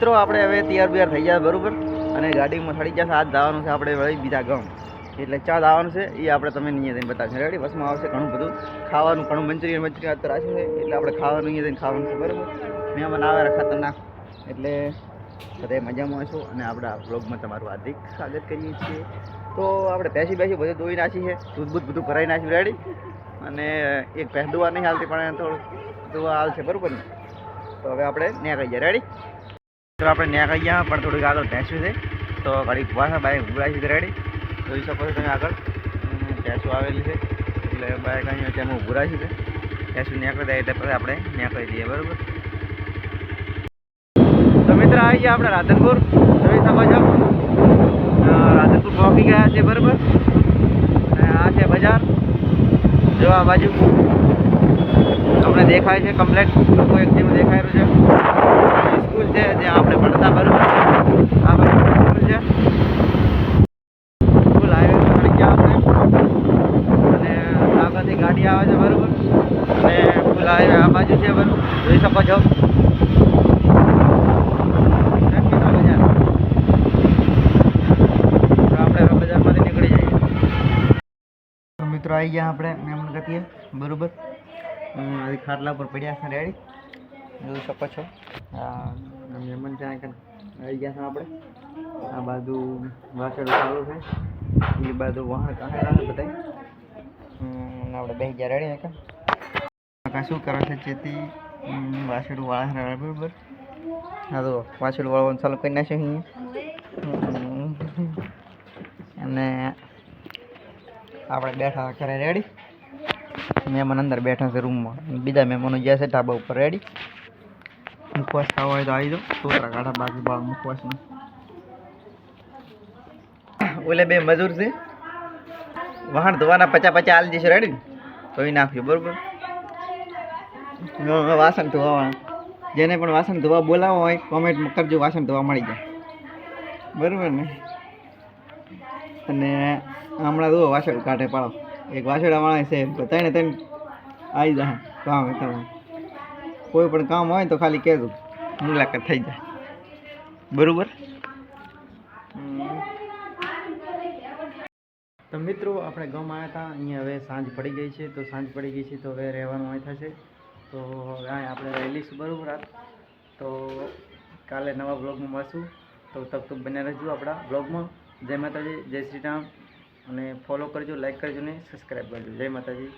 મિત્રો, આપણે હવે તૈયાર બિયાર થઈ ગયા, બરાબર? અને ગાડીમાં ચડી ગયા હાથ જવાનું છે આપણે વળી બીજા ગામ. એટલે ચા જવાનું છે, એ આપણે તમે નહીં જઈને બતાવશે. રેડી બસમાં આવશે ઘણું બધું. ખાવાનું ઘણું મંચુરિયન મંચુરિયન અત્યારે રાખ્યું છે, એટલે આપણે ખાવાનું અહીંયા જઈને ખાવાનું છે, બરાબર? મહેમાન આવે ખતરનાક એટલે બધા મજામાં છો અને આપણે બ્લોગમાં તમારું હાર્દિક સ્વાગત કરીએ છીએ. તો આપણે પેસી બેસી બધું ધોઈ નાખી છે દૂધ બૂધ બધું ભરાઈ નાખ્યું. રેડી અને એક પહેલું નહીં હાલતી, પણ થોડું દુવા હાલશે બરાબર ને? તો હવે આપણે કહી જાય રેડી તો આપણે ન્યા ગયા, પણ થોડીક આગળ ભેંસું છે તો ઘડીક છે બાઈક ઉભરાય છે રેડી. જોઈ શકો છો તમે આગળ. ભેંસું આવેલી છે. એટલે બાઈક અહીંયા ત્યાં ઉભરાય છે ભેંસું ન્યા કરી એટલે પછી આપણે ન્યા કરી દઈએ, બરાબર? તો મિત્ર, આવી ગયા આપણે રાધનપુર. જોઈ શકો છો? રાધનપુર પહોંચી ગયા છે, બરાબર? આ છે બજાર. જો આ બાજુ તમને દેખાય છે, કમ્પ્લેટ. લોકો એક જેવું દેખાય છે? સ્કૂલ છે, જે આપણે ભણતા બરોબર આ સ્કૂલ છે. સ્કૂલ હાઈવે પર ગયા આપણે? અને આગળથી ગાડી આવે છે, બરોબર? અને ફૂલ હાઈવે આ બાજુ છે, બરોબર? જોઈ શકો છો. મિત્રો આવી ગયા આપણે મહેમાન ગતિએ, બરાબર? ખાટલા પર પડ્યા છે રેડી જોઈ શકો છો. આ મહેમાન ત્યાં આગળ આવી ગયા છે આપણે. આ બાજુ વાસણ ચાલુ છે. એ બાજુ વાહણ કાઢેલા છે બધા આપણે બે ગયા, રેડી કાકા શું કરે છે, ચેતી? વાસણ વાળા બરાબર. હા, તો વાસણ વાળવાનું ચાલુ કરી નાખ્યું અહીંયા. અને આપણે બેઠા ઘરે, રેડી. મહેમાન અંદર બેઠા છે રૂમમાં. બીજા મહેમાનો ગયા છે ઢાબા ઉપર, રેડી. મુખવાસ થવા હોય તો આવી જાઓ. તોતરા કાઢા બાકી બાળ મુખવાસનું. ઓલે બે મજૂર છે. વાહણ ધોવાના પચા પચા આલી જશે રેડી ધોઈ નાખ્યું બરોબર? વાસણ ધોવાના જેને પણ વાસણ ધોવા બોલાવો હોય કોમેન્ટ કરજો, વાસણ ધોવા મળી જાય. બરોબર ને? અને હમણાં જુઓ, વાસણ કાઢે પાડો. એક વાસણા વાળા છે ત્રણે ત્રણ આવી જાય કામ તમે કોઈ પણ કામ હોય તો ખાલી કહેજો. મુલાકાત થઈ જાય. બરાબર? તો મિત્રો, આપણે ગમ આવ્યા હતા અહીંયા હવે સાંજ પડી ગઈ છે. તો સાંજ પડી ગઈ છે તો હવે રહેવાનું અહીં થશે. તો હવે આપણે રહેલીશું બરાબર? રાત તો કાલે નવા બ્લોગમાં મળશું. તો તબ તો બને રહેજો આપણા બ્લોગમાં જય માતાજી, જય શ્રી રામ. અને ફોલો કરજો લાઈક કરજો ને સબસ્ક્રાઈબ કરજો. જય માતાજી.